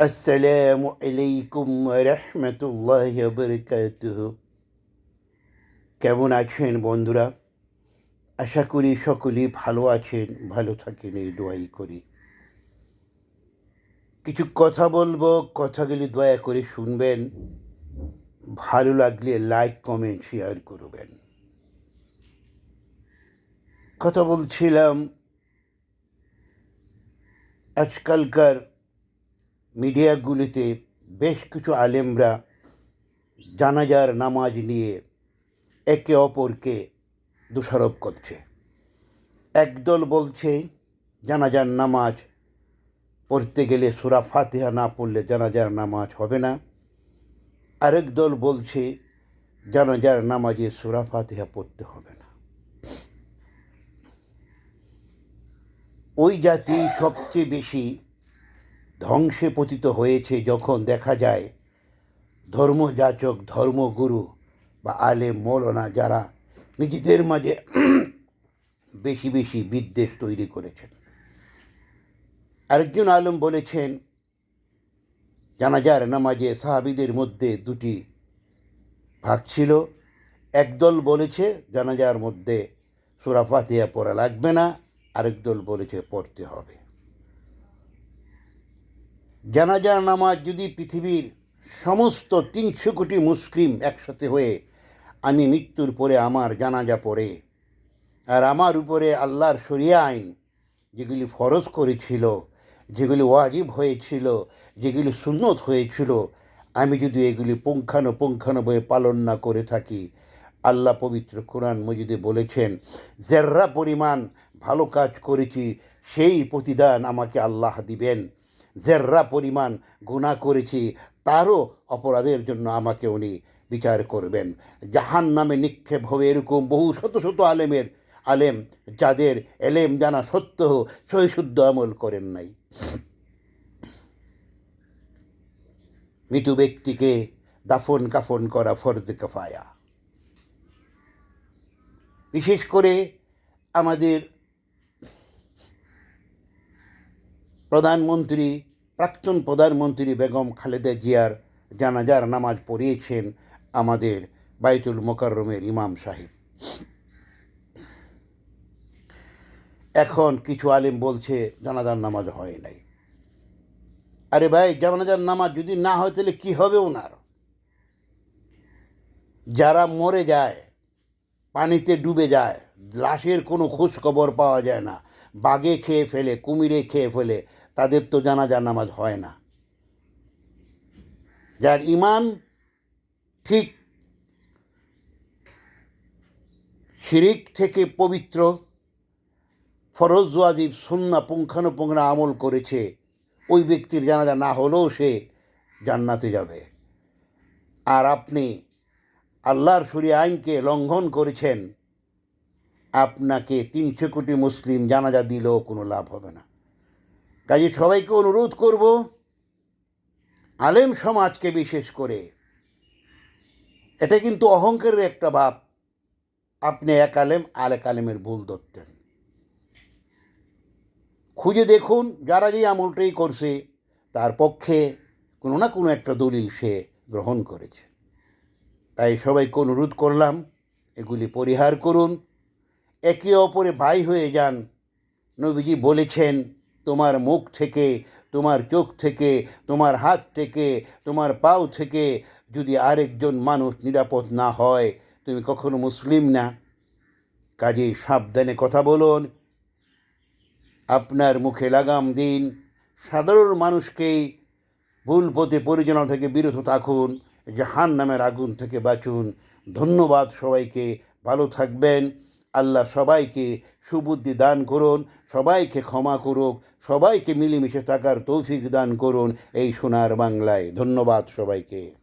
আসসালামু আলাইকুম রহমতুল্লাহ বরকাতুহ কেমন আছেন বন্ধুরা? আশা করি সকলেই ভালো আছেন, ভালো থাকেন, এই দোয়াই করি। কিছু কথা বলব, কথাগুলি দয়া করে শুনবেন। ভালো লাগলে লাইক কমেন্ট শেয়ার করবেন। কথা বলছিলাম, আজকালকার মিডিয়াগুলিতে বেশ কিছু আলেমরা জানাজার নামাজ নিয়ে একে অপরকে দোষারোপ করছে। একদল বলছে, জানাজার নামাজ পড়তে গেলে সুরা ফাতিহা না পড়লে জানাজার নামাজ হবে না। আরেক দল বলছে, জানাজার নামাজে সুরা ফাতিহা পড়তে হবে না। ওই জাতি সবচেয়ে বেশি ধ্বংসে পতিত হয়েছে যখন দেখা যায় ধর্মযাচক, ধর্মগুরু বা আলে মৌলানা যারা নিজেদের মাঝে বেশি বেশি বিদ্বেষ তৈরি করেছেন। আরেকজন আলম বলেছেন জানাজার নামাজে সাহাবিদের মধ্যে দুটি ভাগ ছিল। একদল বলেছে, জানাজার মধ্যে সুরাফাতিয়া পড়া লাগবে না আরেক দল বলেছে পড়তে হবে। জানাজার নামাজ যদি পৃথিবীর সমস্ত তিনশো কোটি মুসলিম একসাথে হয়ে আমি মৃত্যুর পরে আমার জানাজা পড়ে, আর আমার উপরে আল্লাহর শরিয়া আইন যেগুলি ফরজ করেছিল, যেগুলি ওয়াজিব হয়েছিল, যেগুলি সুন্নত হয়েছিল, আমি যদি এগুলি পুঙ্খানুপুঙ্খানুভাবে পালন না করে থাকি, আল্লাহ পবিত্র কোরআন মজিদে বলেছেন জেররা পরিমাণ ভালো কাজ করেছি, সেই প্রতিদান আমাকে আল্লাহ দিবেন। জেররা পরিমাণ গুণা করেছি, তারও অপরাধের জন্য আমাকে উনি বিচার করবেন। জাহান নামে নিক্ষেপ হবে এরকম বহু শত শত আলেমের, আলেম যাদের এলেম জানা সত্ত্বেও সহিশুদ্ধ আমল করেন নাই। মৃত ব্যক্তিকে দাফন কাফন করা ফরজ কাফায়া। বিশেষ করে আমাদের প্রধানমন্ত্রী প্রাক্তন প্রধানমন্ত্রী বেগম খালেদা জিয়ার জানাজার নামাজ পড়িয়েছেন আমাদের বাইতুল মোকাররমের ইমাম সাহেব। এখন কিছু আলিম বলছে, জানাজার নামাজ হয় নাই। আরে ভাই, জানাজার নামাজ যদি না হয়, তাহলে কী হবে ওনার? যারা মরে যায়, পানিতে ডুবে যায়, লাশের কোনো খোঁজ খবর পাওয়া যায় না। বাঘে খেয়ে ফেলে, কুমিরে খেয়ে ফেলে তাদের তো জানাজার নামাজ হয় না। যার ইমান ঠিক, শিরিক থেকে পবিত্র, ফরজ ওয়াজিব সুন্না পুঙ্খানুপুঙ্খা আমল করেছে, ওই ব্যক্তির জানাজা না হলেও সে জান্নাতে যাবে। আর আপনি আল্লাহর সরি আইনকে লঙ্ঘন করেছেন, আপনাকে তিনশো কোটি মুসলিম জানাজা দিলেও কোনো লাভ হবে না। কাজে সবাইকে অনুরোধ করব, আলেম সমাজকে বিশেষ করে। এটা কিন্তু অহংকারের একটা ভাব। আপনি এক আলেম আলেক আলেমের ভুল ধরতেন। খুঁজে দেখুন, যারা যে আমলটাই করছে, তার পক্ষে কোনো না কোনো একটা দলিল সে গ্রহণ করেছে। তাই সবাইকে অনুরোধ করলাম, এগুলি পরিহার করুন। একে অপরে ভাই হয়ে যান। নবীজি বলেছেন তোমার মুখ থেকে, তোমার চোখ থেকে, তোমার হাত থেকে, তোমার পাও থেকে যদি আরেকজন মানুষ নিরাপদ না হয়, তুমি কখনো মুসলিম না? কাজে সাবধানে কথা বলুন। আপনার মুখে লাগাম দিন। সাধারণ মানুষকেই ভুল পথে পরিচালনা থেকে বিরত থাকুন জাহান নামের আগুন থেকে বাঁচুন। ধন্যবাদ সবাইকে। ভালো থাকবেন। আল্লাহ সবাইকে সুবুদ্ধি দান করুন, সবাইকে ক্ষমা করুক, সবাইকে মিলেমিশে থাকার তৌফিক দান করুন এই সোনার বাংলায়। ধন্যবাদ সবাইকে।